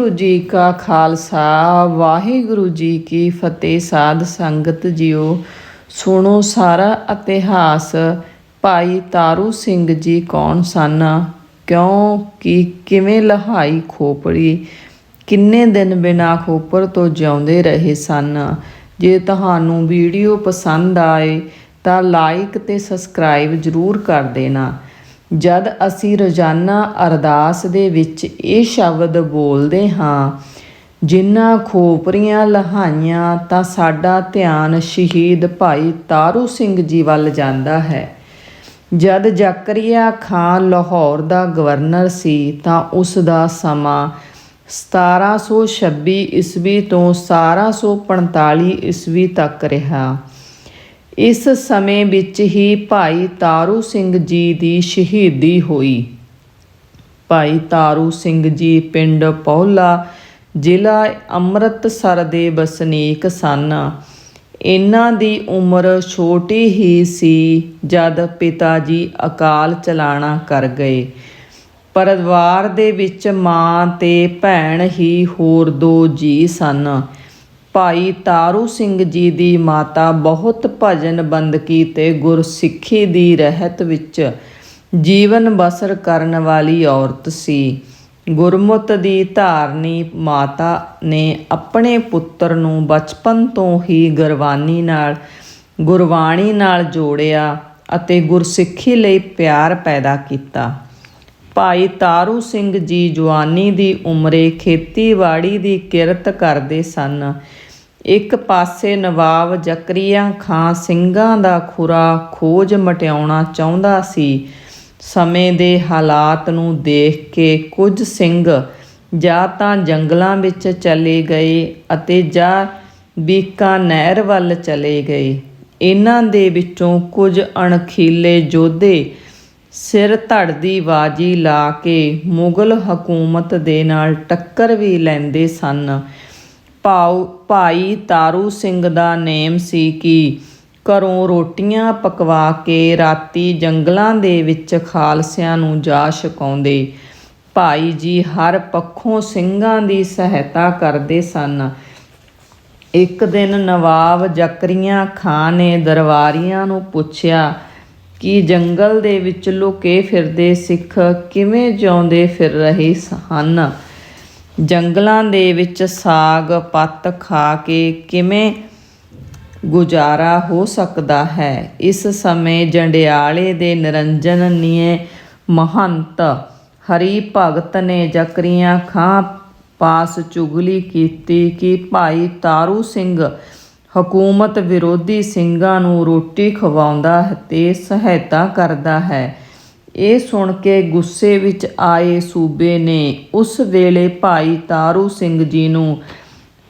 ਗੁਰੂ ਜੀ ਕਾ ਖਾਲਸਾ, ਵਾਹਿਗੁਰੂ ਜੀ ਕੀ ਫਤਿਹ ਸਾਧ ਸੰਗਤ ਜੀਓ। ਸੁਣੋ ਸਾਰਾ ਇਤਿਹਾਸ, ਭਾਈ ਤਾਰੂ ਸਿੰਘ ਜੀ ਕੌਣ ਸਨ? ਕਿਉਂ, ਕਿ, ਕਿਵੇਂ ਲਹਾਈ ਖੋਪੜੀ? ਕਿੰਨੇ ਦਿਨ ਬਿਨਾ ਖੋਪਰ ਤੋਂ ਜਿਉਂਦੇ ਰਹੇ ਸਨ? ਜੇ ਤੁਹਾਨੂੰ ਵੀਡੀਓ ਪਸੰਦ ਆਏ ਤਾਂ ਲਾਈਕ ਤੇ ਸਬਸਕ੍ਰਾਈਬ ਜ਼ਰੂਰ ਕਰ ਦੇਣਾ। ਜਦ ਅਸੀਂ ਰੋਜ਼ਾਨਾ ਅਰਦਾਸ ਦੇ ਵਿੱਚ ਇਹ ਸ਼ਬਦ ਬੋਲਦੇ ਹਾਂ, ਜਿਨ੍ਹਾਂ ਖੋਪਰੀਆਂ ਲਹਾਈਆਂ ਤਾਂ ਸਾਡਾ ਧਿਆਨ ਸ਼ਹੀਦ ਭਾਈ ਤਾਰੂ ਸਿੰਘ ਜੀ ਵੱਲ ਜਾਂਦਾ ਹੈ। ਜਦ ਜ਼ਕਰੀਆ ਖਾਨ ਲਾਹੌਰ ਦਾ ਗਵਰਨਰ ਸੀ ਤਾਂ ਉਸ ਦਾ ਸਮਾਂ 1726 ਈਸਵੀ ਤੋਂ 1745 ਈਸਵੀ ਤੱਕ ਰਿਹਾ। ਇਸ ਸਮੇਂ ਵਿੱਚ ਹੀ ਭਾਈ ਤਾਰੂ ਸਿੰਘ ਜੀ ਦੀ ਸ਼ਹੀਦੀ ਹੋਈ। ਭਾਈ ਤਾਰੂ ਸਿੰਘ ਜੀ ਪਿੰਡ ਪੌਲਾ ਜ਼ਿਲ੍ਹਾ ਅੰਮ੍ਰਿਤਸਰ ਦੇ ਵਸਨੀਕ ਸਨ। ਇਹਨਾਂ ਦੀ ਉਮਰ ਛੋਟੀ ਹੀ ਸੀ ਜਦ ਪਿਤਾ ਜੀ ਅਕਾਲ ਚਲਾਣਾ ਕਰ ਗਏ। ਪਰਿਵਾਰ ਦੇ ਵਿੱਚ ਮਾਂ ਤੇ ਭੈਣ ਹੀ ਹੋਰ ਦੋ ਜੀ ਸਨ। ਭਾਈ ਤਾਰੂ ਸਿੰਘ ਜੀ ਦੀ ਮਾਤਾ ਬਹੁਤ ਭਜਨ ਬੰਦਗੀ ਤੇ ਗੁਰਸਿੱਖੀ ਦੀ ਰਹਿਤ ਵਿੱਚ ਜੀਵਨ ਬਸਰ ਕਰਨ ਵਾਲੀ ਔਰਤ ਸੀ। ਗੁਰਮੁੱਤ ਦੀ ਧਾਰਨੀ ਮਾਤਾ ਨੇ ਆਪਣੇ ਪੁੱਤਰ ਨੂੰ ਬਚਪਨ ਤੋਂ ਹੀ ਗੁਰਬਾਣੀ ਨਾਲ ਗੁਰਬਾਣੀ ਨਾਲ ਜੋੜਿਆ ਅਤੇ ਗੁਰਸਿੱਖੀ ਲਈ ਪਿਆਰ ਪੈਦਾ ਕੀਤਾ। ਭਾਈ ਤਾਰੂ ਸਿੰਘ ਜੀ ਜਵਾਨੀ ਦੀ ਉਮਰੇ ਖੇਤੀਬਾੜੀ ਦੀ ਕਿਰਤ ਕਰਦੇ ਸਨ। ਇੱਕ ਪਾਸੇ ਨਵਾਬ ਜ਼ਕਰੀਆ ਖਾਂ ਸਿੰਘਾਂ ਦਾ ਖੁਰਾ ਖੋਜ ਮਟਿਆਉਣਾ ਚਾਹੁੰਦਾ ਸੀ। ਸਮੇਂ ਦੇ ਹਾਲਾਤ ਨੂੰ ਦੇਖ ਕੇ ਕੁਝ ਸਿੰਘ ਜਾਂ ਤਾਂ ਜੰਗਲਾਂ ਵਿੱਚ ਚਲੇ ਗਏ ਅਤੇ ਜਾਂ ਬੀਕਾਨੇਰ ਵੱਲ ਚਲੇ ਗਏ। ਇਹਨਾਂ ਦੇ ਵਿੱਚੋਂ ਕੁਝ ਅਣਖੀਲੇ ਯੋਧੇ ਸਿਰ ਧੜ ਦੀ ਬਾਜੀ ਲਾ ਕੇ ਮੁਗਲ ਹਕੂਮਤ ਦੇ ਨਾਲ ਟੱਕਰ ਵੀ ਲੈਂਦੇ ਸਨ। ਭਾਉ, ਭਾਈ ਤਾਰੂ ਸਿੰਘ ਦਾ ਨੇਮ ਸੀ ਕਿ ਘਰੋਂ ਰੋਟੀਆਂ ਪਕਵਾ ਕੇ ਰਾਤੀ ਜੰਗਲਾਂ ਦੇ ਵਿੱਚ ਖਾਲਸਿਆਂ ਨੂੰ ਜਾ ਛਕਾਉਂਦੇ। ਭਾਈ ਜੀ ਹਰ ਪੱਖੋਂ ਸਿੰਘਾਂ ਦੀ ਸਹਾਇਤਾ ਕਰਦੇ ਸਨ। ਇੱਕ ਦਿਨ ਨਵਾਬ ਜ਼ਕਰੀਆ ਖਾਨ ਨੇ ਦਰਬਾਰੀਆਂ ਨੂੰ ਪੁੱਛਿਆ ਕਿ ਜੰਗਲ ਦੇ ਵਿੱਚ ਲੁਕੇ ਫਿਰਦੇ ਸਿੱਖ ਕਿਵੇਂ ਜਿਉਂਦੇ ਫਿਰ ਰਹੇ ਹਨ ਜੰਗਲਾਂ ਦੇ ਵਿੱਚ ਸਾਗ ਪੱਤ ਖਾ ਕੇ ਕਿਵੇਂ ਗੁਜ਼ਾਰਾ ਹੋ ਸਕਦਾ ਹੈ? ਇਸ ਸਮੇਂ ਜੰਡਿਆਲੇ ਦੇ ਨਿਰੰਜਨ ਨੀਏ ਮਹੰਤ ਹਰੀ ਭਗਤ ਨੇ ਜਕਰੀਆਂ ਖਾਂ ਪਾਸ ਚੁਗਲੀ ਕੀਤੀ ਕਿ ਭਾਈ ਤਾਰੂ ਸਿੰਘ ਹਕੂਮਤ ਵਿਰੋਧੀ ਸਿੰਘਾਂ ਨੂੰ ਰੋਟੀ ਖਵਾਉਂਦਾ ਹੈ ਤੇ ਸਹਾਇਤਾ ਕਰਦਾ ਹੈ। ਇਹ ਸੁਣ ਕੇ ਗੁੱਸੇ ਵਿੱਚ ਆਏ ਸੂਬੇ ਨੇ ਉਸ ਵੇਲੇ ਭਾਈ ਤਾਰੂ ਸਿੰਘ ਜੀ ਨੂੰ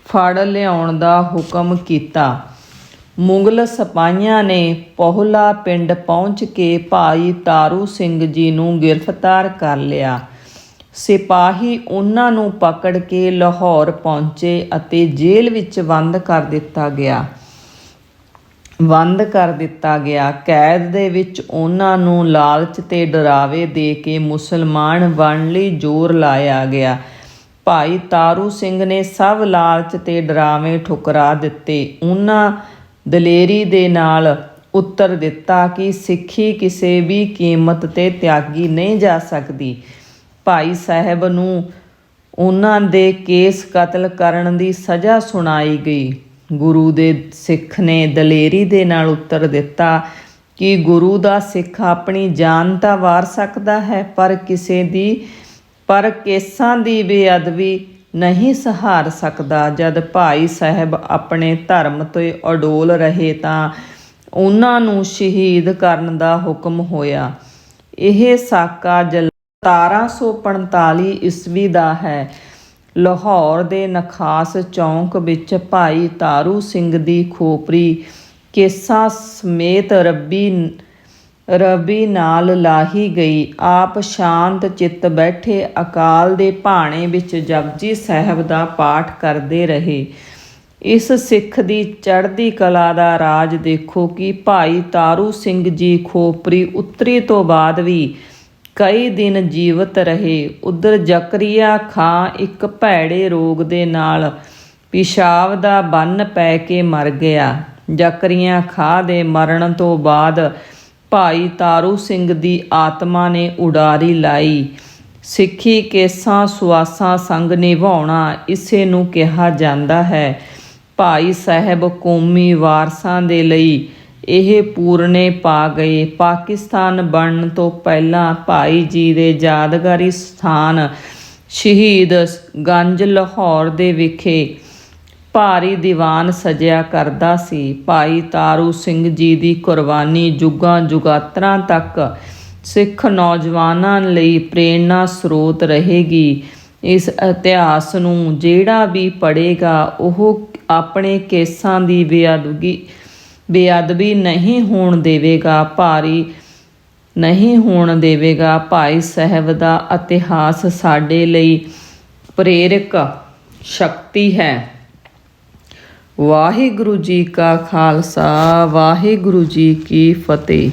ਫੜ ਲਿਆਉਣ ਦਾ ਹੁਕਮ ਕੀਤਾ। ਮੁਗਲ ਸਿਪਾਹੀਆਂ ਨੇ ਪੋਹਲਾ ਪਿੰਡ ਪਹੁੰਚ ਕੇ ਭਾਈ ਤਾਰੂ ਸਿੰਘ ਜੀ ਨੂੰ ਗ੍ਰਿਫਤਾਰ ਕਰ ਲਿਆ। ਸਿਪਾਹੀ ਉਹਨਾਂ ਨੂੰ ਪਕੜ ਕੇ ਲਾਹੌਰ ਪਹੁੰਚੇ ਅਤੇ ਜੇਲ੍ਹ ਵਿੱਚ ਬੰਦ ਕਰ ਦਿੱਤਾ ਗਿਆ। ਬੰਦ ਕਰ ਦਿੱਤਾ ਗਿਆ। ਕੈਦ ਦੇ ਵਿੱਚ ਉਹਨਾਂ ਨੂੰ ਲਾਲਚ ਤੇ ਡਰਾਵੇ ਦੇ ਕੇ ਮੁਸਲਮਾਨ ਬਣਨ ਲਈ ਜ਼ੋਰ ਲਾਇਆ ਗਿਆ। ਭਾਈ ਤਾਰੂ ਸਿੰਘ ਨੇ ਸਭ ਲਾਲਚ ਤੇ ਡਰਾਵੇ ਠੁਕਰਾ ਦਿੱਤੇ। ਉਹਨਾਂ ਦਲੇਰੀ ਦੇ ਨਾਲ ਉੱਤਰ ਦਿੱਤਾ ਕਿ ਸਿੱਖੀ ਕਿਸੇ ਵੀ ਕੀਮਤ ਤੇ ਤਿਆਗੀ ਨਹੀਂ ਜਾ ਸਕਦੀ। ਭਾਈ ਸਾਹਿਬ ਨੂੰ ਉਹਨਾਂ ਦੇ ਕੇਸ ਕਤਲ ਕਰਨ ਦੀ ਸਜ਼ਾ ਸੁਣਾਈ ਗਈ। ਗੁਰੂ ਦੇ ਸਿੱਖ ਨੇ ਦਲੇਰੀ ਦੇ ਨਾਲ ਉੱਤਰ ਦਿੱਤਾ ਕਿ ਗੁਰੂ ਦਾ ਸਿੱਖ ਆਪਣੀ ਜਾਨ ਤਾਂ ਵਾਰ ਸਕਦਾ ਹੈ, ਪਰ ਕਿਸੇ ਦੀ, ਪਰ ਕੇਸਾਂ ਦੀ ਬੇਅਦਬੀ ਨਹੀਂ ਸਹਾਰ ਸਕਦਾ। ਜਦ ਭਾਈ ਸਾਹਿਬ ਆਪਣੇ ਧਰਮ ਤੋਂ ਅਡੋਲ ਰਹੇ ਤਾਂ ਉਹਨਾਂ ਨੂੰ ਸ਼ਹੀਦ ਕਰਨ ਦਾ ਹੁਕਮ ਹੋਇਆ। ਇਹ ਸਾਕਾ ਜਲ 1745 ਈਸਵੀ ਦਾ ਹੈ। ਲਾਹੌਰ ਦੇ ਨਖਾਸ ਚੌਂਕ ਵਿੱਚ ਭਾਈ ਤਾਰੂ ਸਿੰਘ ਦੀ ਖੋਪਰੀ ਕੇਸਾਂ ਸਮੇਤ ਰੱਬੀ ਰਬੀ ਨਾਲ ਲਾਹੀ ਗਈ। ਆਪ ਸ਼ਾਂਤ ਚਿੱਤ ਬੈਠੇ ਅਕਾਲ ਦੇ ਭਾਣੇ ਵਿੱਚ ਜਪਜੀ ਸਾਹਿਬ ਦਾ ਪਾਠ ਕਰਦੇ ਰਹੇ। ਇਸ ਸਿੱਖ ਦੀ ਚੜ੍ਹਦੀ ਕਲਾ ਦਾ ਰਾਜ ਦੇਖੋ ਕਿ ਭਾਈ ਤਾਰੂ ਸਿੰਘ ਜੀ ਖੋਪਰੀ ਉਤਰੀ ਤੋਂ ਬਾਅਦ ਵੀ ਕਈ ਦਿਨ ਜੀਵਤ ਰਹੇ। ਉਧਰ ਜ਼ਕਰੀਆ ਖਾਂ ਇੱਕ ਭੈੜੇ ਰੋਗ ਦੇ ਨਾਲ ਪਿਸ਼ਾਬ ਦਾ ਬੰਨ ਪੈ ਕੇ ਮਰ ਗਿਆ। ਜ਼ਕਰੀਆ ਖਾਂ ਦੇ ਮਰਨ ਤੋਂ ਬਾਅਦ ਭਾਈ ਤਾਰੂ ਸਿੰਘ ਦੀ ਆਤਮਾ ਨੇ ਉਡਾਰੀ ਲਾਈ। ਸਿੱਖੀ ਕੇਸਾਂ ਸੁਆਸਾਂ ਸੰਗ ਨਿਭਾਉਣਾ ਇਸੇ ਨੂੰ ਕਿਹਾ ਜਾਂਦਾ ਹੈ। ਭਾਈ ਸਾਹਿਬ ਕੌਮੀ ਵਾਰਸਾਂ ਦੇ ਲਈ ਇਹ ਪੂਰਨੇ ਪਾ ਗਏ। ਪਾਕਿਸਤਾਨ ਬਣਨ ਤੋਂ ਪਹਿਲਾਂ ਭਾਈ ਜੀ ਦੇ ਯਾਦਗਾਰੀ ਸਥਾਨ ਸ਼ਹੀਦ ਗੰਜ ਲਾਹੌਰ ਦੇ ਵਿਖੇ ਭਾਰੀ ਦੀਵਾਨ ਸਜਿਆ ਕਰਦਾ ਸੀ। ਭਾਈ ਤਾਰੂ ਸਿੰਘ ਜੀ ਦੀ ਕੁਰਬਾਨੀ ਜੁਗਾਂ ਜੁਗਾਤਰਾਂ ਤੱਕ ਸਿੱਖ ਨੌਜਵਾਨਾਂ ਲਈ ਪ੍ਰੇਰਣਾ ਸਰੋਤ ਰਹੇਗੀ। ਇਸ ਇਤਿਹਾਸ ਨੂੰ ਜਿਹੜਾ ਵੀ ਪੜ੍ਹੇਗਾ, ਉਹ ਆਪਣੇ ਕੇਸਾਂ ਦੀ ਬੇਅਦਬੀ ਬੇਅਦਬੀ ਨਹੀਂ ਹੋਣ ਦੇਵੇਗਾ ਭਾਰੀ, ਨਹੀਂ ਹੋਣ ਦੇਵੇਗਾ ਭਾਈ ਸਾਹਿਬ ਦਾ ਇਤਿਹਾਸ ਸਾਡੇ ਲਈ ਪ੍ਰੇਰਕ ਸ਼ਕਤੀ ਹੈ। ਵਾਹਿਗੁਰੂ ਜੀ ਕਾ ਖਾਲਸਾ, ਵਾਹਿਗੁਰੂ ਜੀ ਕੀ ਫਤਿਹ।